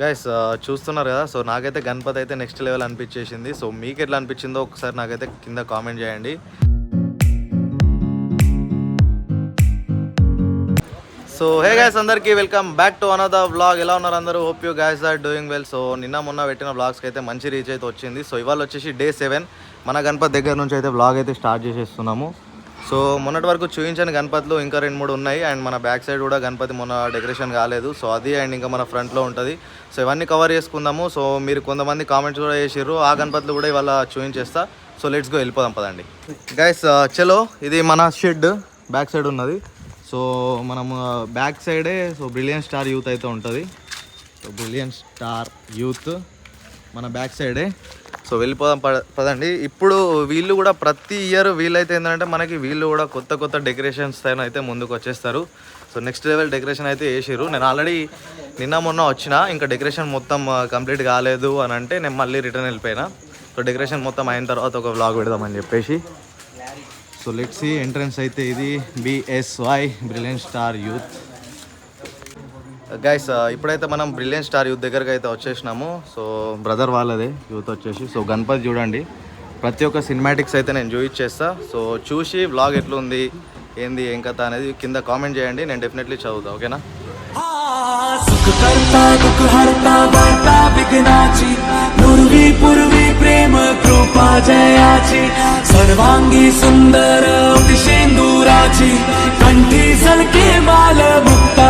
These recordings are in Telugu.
గైస్ uh, చూస్తున్నారు కదా సో నాకైతే గణపతి అయితే నెక్స్ట్ లెవెల్ అనిపించేసింది. సో మీకు ఎట్లా అనిపించిందో ఒకసారి నాకైతే కింద కామెంట్ చేయండి. సో హే గైస్ అందరికీ welcome back to another vlog ఎలా ఉన్నారు అందరూ? Hope you guys are doing well so నిన్న మొన్న పెట్టిన వ్లాగ్స్కి అయితే మంచి రీచ్ అయితే వచ్చింది. సో ఇవాళ వచ్చేసి డే సెవెన్ మన గణపతి దగ్గర నుంచి అయితే వ్లాగ్ అయితే స్టార్ట్ చేసేస్తున్నాము. సో మొన్నటి వరకు చూపించని గణపతులు ఇంకా రెండు మూడు ఉన్నాయి. అండ్ మన బ్యాక్ సైడ్ కూడా గణపతి మొన్న డెకరేషన్ కాలేదు. సో అది అండ్ ఇంకా మన ఫ్రంట్లో ఉంటుంది. సో ఇవన్నీ కవర్ చేసుకుందాము. సో మీరు కొంతమంది కామెంట్స్ కూడా చేసిర్రు. ఆ గణపతులు కూడా ఇవాళ చూపించేస్తా. సో లెట్స్ గో వెళ్ళిపోదాం పదండి. గైస్ uh, చలో ఇది మన షెడ్. బ్యాక్ సైడ్ ఉన్నది. సో మనం uh, బ్యాక్ సైడే సో బ్రిలియన్ స్టార్ యూత్ అయితే ఉంటుంది. సో బ్రిలియన్ స్టార్ యూత్ మన బ్యాక్ సైడే. సో వెళ్ళిపోదాం పద- పదండి. ఇప్పుడు వీళ్ళు కూడా ప్రతి ఇయర్ వీళ్ళైతే ఏంటంటే మనకి వీళ్ళు కూడా కొత్త కొత్త డెకరేషన్స్ అయితే ముందుకు వచ్చేస్తారు. సో నెక్స్ట్ లెవెల్ డెకరేషన్ అయితే వేసారు నేను ఆల్రెడీ నిన్న మొన్న వచ్చిన ఇంకా డెకరేషన్ మొత్తం కంప్లీట్ కాలేదు అని అంటే నేను మళ్ళీ రిటర్న్ వెళ్ళిపోయినా. సో డెకరేషన్ మొత్తం అయిన తర్వాత ఒక వ్లాగ్ పెడదామని చెప్పేసి. సో లెట్స్ ఎంట్రన్స్ అయితే ఇది. BSY brilliant star youth guys uh, ఇప్పుడైతే మనం బ్రిలియన్ స్టార్ యూత్ దగ్గరకు అయితే వచ్చేసినాము. సో బ్రదర్ వాళ్ళదే యూత్ వచ్చేసి. సో గణపతి చూడండి. ప్రతి ఒక్క సినిమాటిక్స్ అయితే నేను చూపించేస్తా సో చూసి వ్లాగ్ ఎట్లుంది ఏంది ఏం కథ అనేది కింద కామెంట్ చేయండి. నేను డెఫినెట్లీ చదువుతా ఓకేనా? సర్వాంగీ సుందర కంఠి సల్కే బాల ముక్త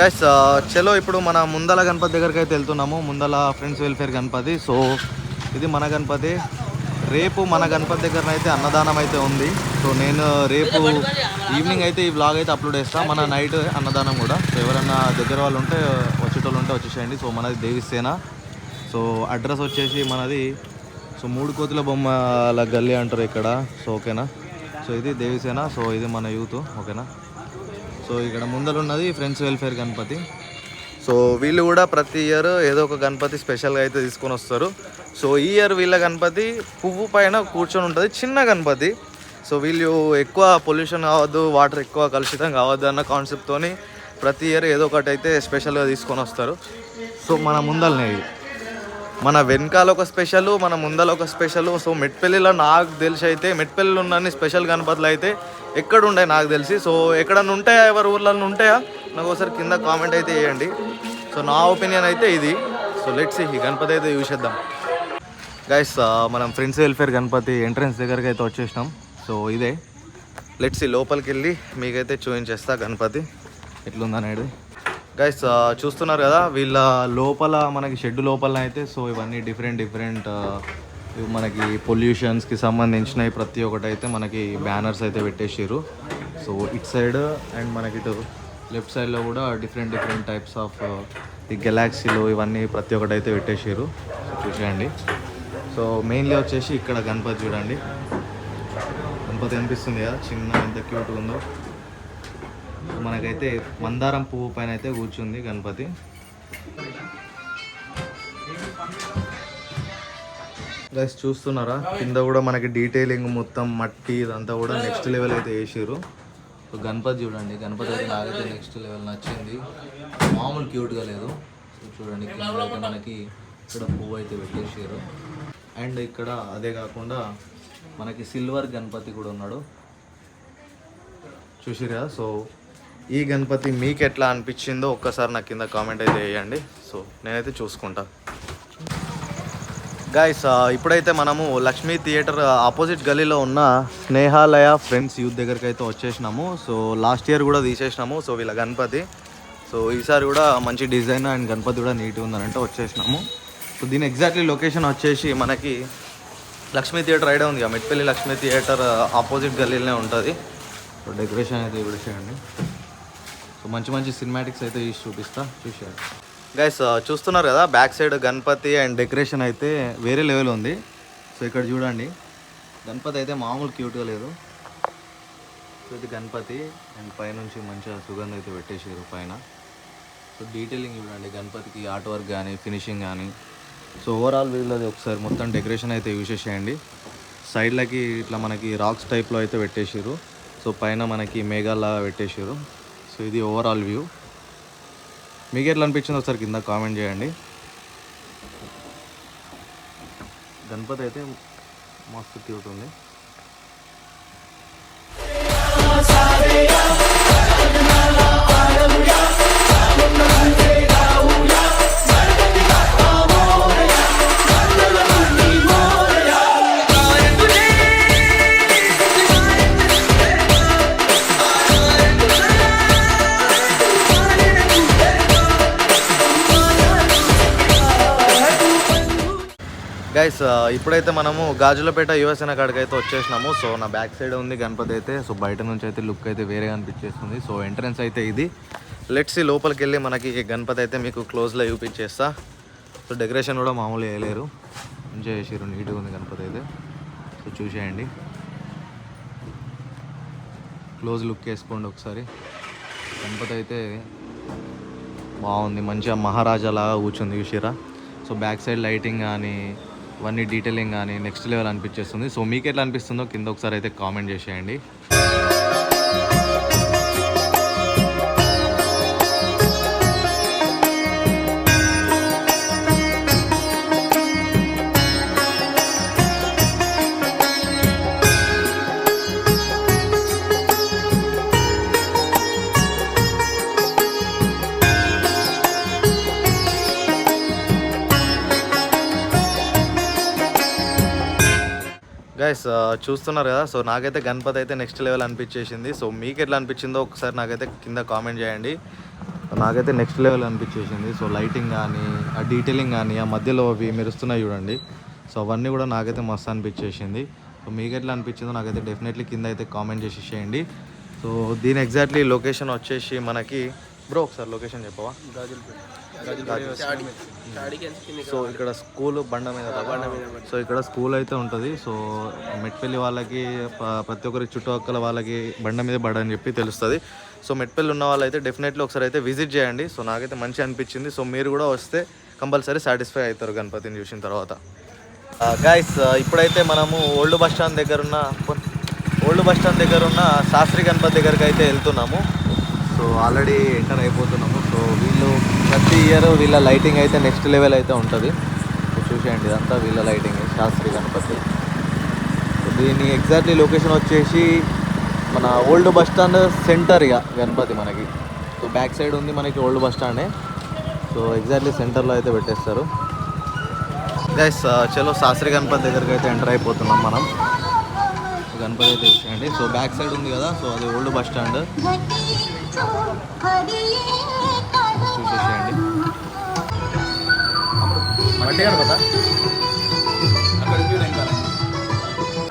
గైస్ చలో ఇప్పుడు మన ముందల గణపతి దగ్గరికి అయితే వెళ్తున్నాము. ముందల ఫ్రెండ్స్ వెల్ఫేర్ గణపతి. సో ఇది మన గణపతి. రేపు మన గణపతి దగ్గర అయితే అన్నదానం అయితే ఉంది. సో నేను రేపు ఈవినింగ్ అయితే ఈ బ్లాగ్ అయితే అప్లోడ్ చేస్తాను మన నైట్ అన్నదానం కూడా. సో ఎవరన్నా దగ్గర వాళ్ళు ఉంటే వచ్చేటోళ్ళు ఉంటే వచ్చేసేయండి. సో మనది దేవిసేన సో అడ్రస్ వచ్చేసి మనది సో మూడు కోతుల బొమ్మల గల్లీ అంటారు ఇక్కడ. సో ఓకేనా? సో ఇది దేవిసేన. సో ఇది మన యూత్. ఓకేనా? సో ఇక్కడ ముందర ఉన్నది ఫ్రెండ్స్ వెల్ఫేర్ గణపతి. సో వీళ్ళు కూడా ప్రతి ఇయర్ ఏదో ఒక గణపతి స్పెషల్గా అయితే తీసుకొని వస్తారు. సో ఈ ఇయర్ వీళ్ళ గణపతి పువ్వు పైన కూర్చొని ఉంటుంది. చిన్న గణపతి. సో వీళ్ళు ఎక్కువ పొల్యూషన్ కావద్దు వాటర్ ఎక్కువ కలుషితం కావద్దు అన్న కాన్సెప్ట్తోని ప్రతి ఇయర్ ఏదో ఒకటి అయితే స్పెషల్గా తీసుకొని వస్తారు. సో మన ముందలనే ఇది. మన వెనకాల ఒక స్పెషల్ మన ముందల ఒక స్పెషల్. సో మెట్పల్లిలో నాకు తెలిసి అయితే మెట్పల్లిలో ఉన్న స్పెషల్ గణపతులు అయితే ఎక్కడ ఉండే నాకు తెలిసి. సో ఎక్కడన్నా ఉంటాయా? ఎవరి ఊర్లలో ఉంటాయా? నాకు ఒకసారి కింద కామెంట్ అయితే చేయండి. సో నా ఒపీనియన్ అయితే ఇది. సో లెట్స్ ఈ గణపతి అయితే చూసేద్దాం. గైస్ మనం ఫ్రెండ్స్ వెల్ఫేర్ గణపతి ఎంట్రన్స్ దగ్గరికి అయితే వచ్చేసినాం. సో ఇదే. లెట్స్ లోపలికి వెళ్ళి మీకైతే చూపించేస్తా గణపతి. ఎట్లుందనేది. గైస్ చూస్తున్నారు కదా వీళ్ళ లోపల మనకి షెడ్ లోపల అయితే సో ఇవన్నీ డిఫరెంట్ డిఫరెంట్ మనకి పొల్యూషన్స్కి సంబంధించినవి ప్రతి ఒక్కటి అయితే మనకి బ్యానర్స్ అయితే పెట్టేసారు సో ఇట్ సైడ్ అండ్ మనకి ఇటు లెఫ్ట్ సైడ్లో కూడా డిఫరెంట్ డిఫరెంట్ టైప్స్ ఆఫ్ ఈ గెలాక్సీలు ఇవన్నీ ప్రతి ఒక్కటి అయితే పెట్టేసారు చూసేయండి. సో మెయిన్లీ వచ్చేసి ఇక్కడ గణపతి చూడండి. గణపతి అనిపిస్తుంది కదా చిన్న ఎంత క్యూట్గా ఉందో. మనకైతే మందారం పువ్వు పైన అయితే కూర్చుంది గణపతి. గైస్ చూస్తున్నారా? కింద కూడా మనకి డీటెయిలింగ్ మొత్తం మట్టి ఇదంతా కూడా నెక్స్ట్ లెవెల్ అయితే వేసారు గణపతి చూడండి. గణపతి అయితే నాకైతే నెక్స్ట్ లెవెల్ నచ్చింది. మామూలు క్యూట్గా లేదు. చూడండి కింద మనకి ఇక్కడ పువ్వు అయితే పెట్టేసారు అండ్ ఇక్కడ అదే కాకుండా మనకి సిల్వర్ గణపతి కూడా ఉన్నాడు. చూసిరా సో ఈ గణపతి మీకు ఎట్లా అనిపించిందో ఒక్కసారి నాకు కింద కామెంట్ అయితే వేయండి సో నేనైతే చూసుకుంటా. గాయస్ ఇప్పుడైతే మనము లక్ష్మీ థియేటర్ ఆపోజిట్ గలీలో ఉన్న స్నేహాలయ ఫ్రెండ్స్ యూత్ దగ్గరికి అయితే వచ్చేసినాము. సో లాస్ట్ ఇయర్ కూడా తీసేసినాము. సో వీళ్ళ గణపతి. సో ఈసారి కూడా మంచి డిజైన్ అండ్ గణపతి కూడా నీట్గా ఉందనంటే వచ్చేసినాము. సో దీని ఎగ్జాక్ట్లీ లొకేషన్ వచ్చేసి మనకి లక్ష్మీ థియేటర్ ఐడియా ఉంది మెట్పల్లి లక్ష్మీ థియేటర్ ఆపోజిట్ గల్లీలోనే ఉంటుంది. సో డెకరేషన్ అయితే ఇప్పుడు చేయండి. సో మంచి మంచి సినిమాటిక్స్ అయితే తీసి చూపిస్తా చూసారు గైస్ చూస్తున్నారు కదా back side Ganapati and decoration అయితే వేరే లెవెల్ ఉంది. సో ఇక్కడ చూడండి. గణపతి అయితే మామూలు క్యూట్గా లేదు. సో ఇది గణపతి అండ్ పైనుంచి మంచిగా సుగంధ అయితే పెట్టేసారు పైన. సో డీటెయిలింగ్ చూడండి గణపతికి ఆర్ట్ వర్క్ కానీ ఫినిషింగ్ కానీ సో ఓవరాల్ వీళ్ళది ఒకసారి మొత్తం డెకరేషన్ అయితే యూజ్ చేసేయండి సైడ్లకి ఇట్లా మనకి రాక్స్ టైప్లో అయితే పెట్టేసారు సో పైన మనకి మేఘాల్లాగా పెట్టేసారు సో ఇది ఓవరాల్ వ్యూ మీకు ఎట్లా అనిపించింది ఒకసారి కింద కామెంట్ చేయండి. గణపతి అయితే మస్తు క్యూట్ ఉంది. గైస్ uh, ఇప్పుడైతే మనము గాజులపేట యువసేన కాడికి అయితే వచ్చేసినాము. సో నా బ్యాక్ సైడ్ ఉంది గణపతి అయితే. సో బయట నుంచి అయితే లుక్ అయితే వేరేగా అనిపించేస్తుంది. సో ఎంట్రన్స్ అయితే ఇది. లెట్స్ లోపలికి వెళ్ళి మనకి గణపతి అయితే మీకు క్లోజ్లో చూపించేస్తా. సో డెకరేషన్ కూడా మామూలు వేయలేరు. ఎంజాయ్ చేసారు నీట్గా ఉంది గణపతి అయితే. సో చూసేయండి. క్లోజ్ లుక్ వేసుకోండి ఒకసారి. గణపతి అయితే బాగుంది మంచిగా మహారాజా లాగా కూర్చుంది చూసిరా సో బ్యాక్ సైడ్ లైటింగ్ కానీ ఇవన్నీ డీటెయిలింగ్ కానీ నెక్స్ట్ లెవెల్ అనిపించేస్తుంది. సో మీకు ఎట్లా అనిపిస్తుందో కింద ఒకసారి అయితే కామెంట్ చేసేయండి. గైస్ uh, చూస్తున్నారు కదా సో నాకైతే గణపతి అయితే నెక్స్ట్ లెవెల్ అనిపించేసింది. సో మీకు ఎట్లా అనిపించిందో ఒకసారి నాకైతే కింద కామెంట్ చేయండి. నాకైతే నెక్స్ట్ లెవెల్ అనిపించేసింది. సో లైటింగ్ కానీ ఆ డీటెయిలింగ్ కానీ ఆ మధ్యలో అవి మెరుస్తున్నాయి చూడండి. సో అవన్నీ కూడా నాకైతే మస్తు అనిపించేసింది. సో మీకు ఎట్లా అనిపించిందో నాకైతే డెఫినెట్లీ కింద అయితే కామెంట్ చేసి చేయండి. సో దీని ఎగ్జాక్ట్లీ లొకేషన్ వచ్చేసి మనకి బ్రో ఒకసారి లొకేషన్ చెప్పవా? సో ఇక్కడ స్కూల్ బండ మీద? సో ఇక్కడ స్కూల్ అయితే ఉంటుంది. సో మెట్పల్లి వాళ్ళకి ప్రతి ఒక్కరి చుట్టుపక్కల వాళ్ళకి బండ మీద బడ అని చెప్పి తెలుస్తుంది. సో మెట్పల్లి ఉన్న వాళ్ళైతే డెఫినెట్లీ ఒకసారి అయితే విజిట్ చేయండి. సో నాకైతే మంచి అనిపించింది. సో మీరు కూడా వస్తే కంపల్సరీ సాటిస్ఫై అవుతారు గణపతిని చూసిన తర్వాత. గాయస్ ఇప్పుడైతే మనము ఓల్డ్ బస్ స్టాండ్ దగ్గర ఉన్న ఓల్డ్ బస్ స్టాండ్ దగ్గర ఉన్న శాస్త్రి గణపతి దగ్గరికి అయితే వెళ్తున్నాము. సో ఆల్రెడీ ఎంటర్ అయిపోతున్నాము. సో వీళ్ళు ప్రతి ఇయర్ వీళ్ళ లైటింగ్ అయితే నెక్స్ట్ లెవెల్ అయితే ఉంటుంది. సో చూసేయండి ఇదంతా వీళ్ళ లైటింగ్ శాస్త్రి గణపతి. దీని ఎగ్జాక్ట్లీ లొకేషన్ వచ్చేసి మన ఓల్డ్ బస్ స్టాండ్ సెంటర్ ఇక గణపతి మనకి. సో బ్యాక్ సైడ్ ఉంది మనకి ఓల్డ్ బస్ స్టాండే. సో ఎగ్జాక్ట్లీ సెంటర్లో అయితే పెట్టేస్తారు. గైస్ చలో శాస్త్రి గణపతి దగ్గరికి అయితే ఎంటర్ అయిపోతున్నాం మనం. గణపతి అయితే చూసేయండి. సో బ్యాక్ సైడ్ ఉంది కదా సో అది ఓల్డ్ బస్ స్టాండ్. చూసేసేయండి.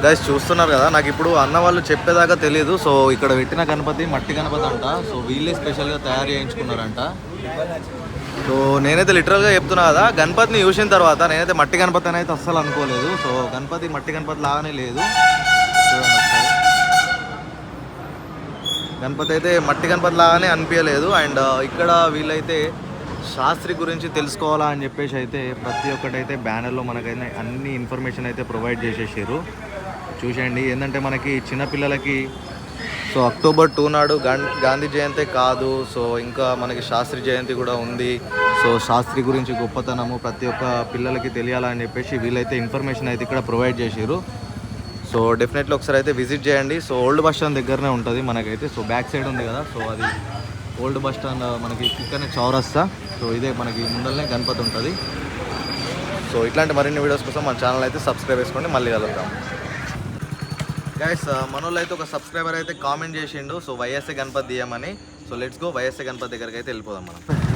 గైస్ చూస్తున్నారు కదా నాకు ఇప్పుడు అన్న వాళ్ళు చెప్పేదాకా తెలియదు సో ఇక్కడ పెట్టిన గణపతి మట్టి గణపతి అంట. సో వీళ్ళే స్పెషల్గా తయారు చేయించుకున్నారంట. సో నేనైతే లిటరల్గా చెప్తున్నా కదా గణపతిని చూసిన తర్వాత నేనైతే మట్టి గణపతి అని అయితే అస్సలు అనుకోలేదు. సో గణపతి మట్టి గణపతి లాగానే లేదు. చూడండి. గణపతి అయితే మట్టి గణపతి లాగానే అనిపించలేదు. అండ్ ఇక్కడ వీళ్ళైతే శాస్త్రి గురించి తెలుసుకోవాలా అని చెప్పేసి అయితే ప్రతి ఒక్కటైతే బ్యానర్లో మనకైతే అన్ని ఇన్ఫర్మేషన్ అయితే ప్రొవైడ్ చేసేసారు. చూసేయండి. ఏంటంటే మనకి చిన్నపిల్లలకి సో అక్టోబర్ టూ నాడు గాం- గాంధీ జయంతి కాదు. సో ఇంకా మనకి శాస్త్రి జయంతి కూడా ఉంది. సో శాస్త్రి గురించి గొప్పతనము ప్రతి ఒక్క పిల్లలకి తెలియాలని చెప్పేసి వీళ్ళైతే ఇన్ఫర్మేషన్ అయితే ఇక్కడ ప్రొవైడ్ చేసారు సో డెఫినెట్లీ ఒకసారి అయితే విజిట్ చేయండి. సో ఓల్డ్ బస్ స్టాండ్ దగ్గరనే ఉంటుంది మనకైతే. సో బ్యాక్ సైడ్ ఉంది కదా సో అది ఓల్డ్ బస్ స్టాండ్ మనకి ఇక్కడనే చౌరస్తా. సో ఇదే మనకి ముందరనే గణపతి ఉంటుంది. సో ఇట్లాంటి మరిన్ని వీడియోస్ కోసం మన ఛానల్ అయితే సబ్స్క్రైబ్ చేసుకోండి. మళ్ళీ కలుగుతాం గైస్ మన వాళ్ళు అయితే ఒక సబ్స్క్రైబర్ అయితే కామెంట్ చేసిండు. సో వైఎస్ఏ గణపతి తీయమని so let's go YSA Ganapati దగ్గరికి అయితే వెళ్ళిపోదాం మనం.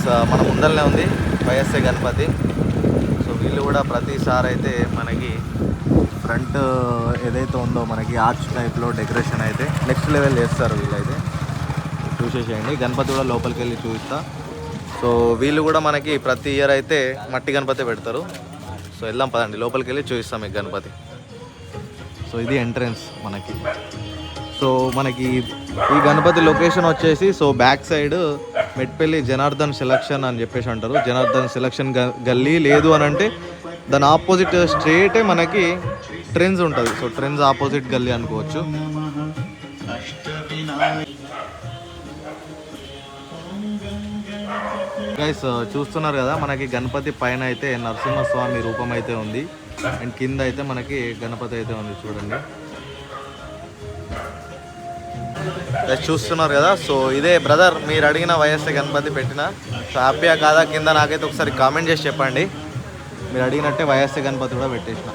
Uh, మన ముందరనే ఉంది వైఎస్ఏ గణపతి. సో వీళ్ళు కూడా ప్రతిసారి అయితే మనకి ఫ్రంట్ uh, ఏదైతే ఉందో మనకి ఆర్చ్ టైప్లో డెకరేషన్ అయితే నెక్స్ట్ లెవెల్ చేస్తారు వీళ్ళైతే. చూసేసేయండి. గణపతి కూడా లోపలికి వెళ్ళి చూపిస్తా. సో వీళ్ళు కూడా మనకి ప్రతి ఇయర్ అయితే మట్టి గణపతి పెడతారు. సో వెళ్దాం పదండి. లోపలికి వెళ్ళి చూపిస్తాం మీకు గణపతి. సో ఇది ఎంట్రన్స్ మనకి. సో మనకి ఈ గణపతి లొకేషన్ వచ్చేసి so back side Metpally Janardhan selection అని చెప్పేసి అంటారు. జనార్దన్ సెలక్షన్ గల్లీ లేదు అని అంటే దాని ఆపోజిట్ స్ట్రేటే మనకి ట్రెండ్స్ ఉంటుంది. సో ట్రెండ్స్ ఆపోజిట్ గల్లీ అనుకోవచ్చు. గైస్ చూస్తున్నారు కదా మనకి గణపతి పైన అయితే నరసింహస్వామి రూపం అయితే ఉంది. అండ్ కింద అయితే మనకి గణపతి అయితే ఉంది చూడండి. చూస్తున్నారు కదా. సో ఇదే బ్రదర్ మీరు అడిగిన వయస్సు గణపతి పెట్టిన. సో హ్యాపీయా కాదా? కింద నాకైతే ఒకసారి కామెంట్ చేసి చెప్పండి. మీరు అడిగినట్టే వయస్సు గణపతి కూడా పెట్టేసిన.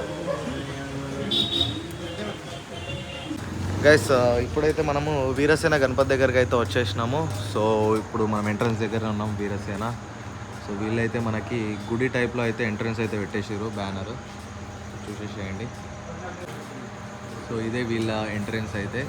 గైస్ ఇప్పుడైతే మనము వీరసేన గణపతి దగ్గరికి అయితే వచ్చేసినాము. సో ఇప్పుడు మనం ఎంట్రన్స్ దగ్గర ఉన్నాం వీరసేన. సో వీళ్ళైతే మనకి గుడి టైప్లో అయితే ఎంట్రన్స్ అయితే పెట్టేసారు బ్యానర్ చూసేసేయండి. సో ఇదే వీళ్ళ ఎంట్రన్స్ అయితే.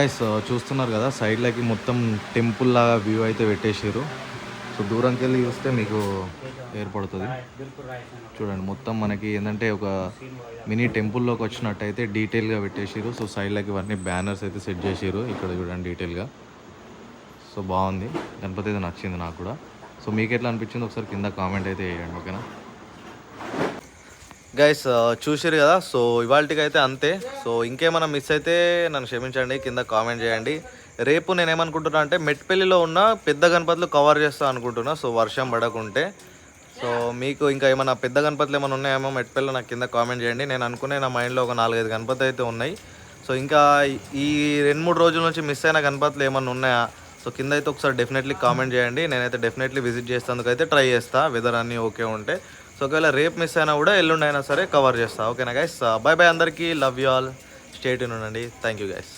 గైస్ చూస్తున్నారు కదా సైడ్లకి మొత్తం టెంపుల్ లాగా వ్యూ అయితే పెట్టేసారు సో దూరంకి వెళ్ళి చూస్తే మీకు ఏర్పడుతుంది. చూడండి మొత్తం మనకి ఏంటంటే ఒక మినీ టెంపుల్లోకి వచ్చినట్టయితే డీటెయిల్గా పెట్టేసారు సో సైడ్లకి ఇవన్నీ బ్యానర్స్ అయితే సెట్ చేసారు ఇక్కడ చూడండి డీటెయిల్గా సో బాగుంది. గణపతి అయితే నచ్చింది నాకు కూడా. సో మీకు ఎట్లా అనిపించింది? ఒకసారి కింద కామెంట్ అయితే వేయండి ఓకేనా? గైస్ uh, చూసారు కదా సో ఇవాళకి అయితే అంతే. సో ఇంకేమైనా మిస్ అయితే నన్ను క్షమించండి కింద కామెంట్ చేయండి. రేపు నేను ఏమనుకుంటున్నా అంటే మెట్పల్లిలో ఉన్న పెద్ద గణపతులు కవర్ చేస్తా అనుకుంటున్నా సో వర్షం పడకుంటే. సో మీకు ఇంకా ఏమైనా పెద్ద గణపతులు ఏమైనా ఉన్నాయేమో మెట్పల్లిలో నాకు కింద కామెంట్ చేయండి. నేను అనుకునే నా మైండ్లో ఒక నాలుగైదు గణపతి అయితే ఉన్నాయి. సో ఇంకా ఈ రెండు మూడు రోజుల నుంచి మిస్ అయిన గణపతులు ఏమైనా ఉన్నాయా? సో కింద అయితే ఒకసారి డెఫినెట్లీ కామెంట్ చేయండి. నేనైతే డెఫినెట్లీ విజిట్ చేసేందుకు అయితే ట్రై చేస్తాను వెదర్ అన్నీ ఓకే ఉంటే. సో ఒకవేళ రేపు మిస్ అయినా కూడా ఎల్లుండి అయినా సరే కవర్ చేస్తా. ఓకేనా గైస్ బాయ్ బాయ్ అందరికీ. లవ్ యూ ఆల్ స్టేట్ ఉండండి. Thank you guys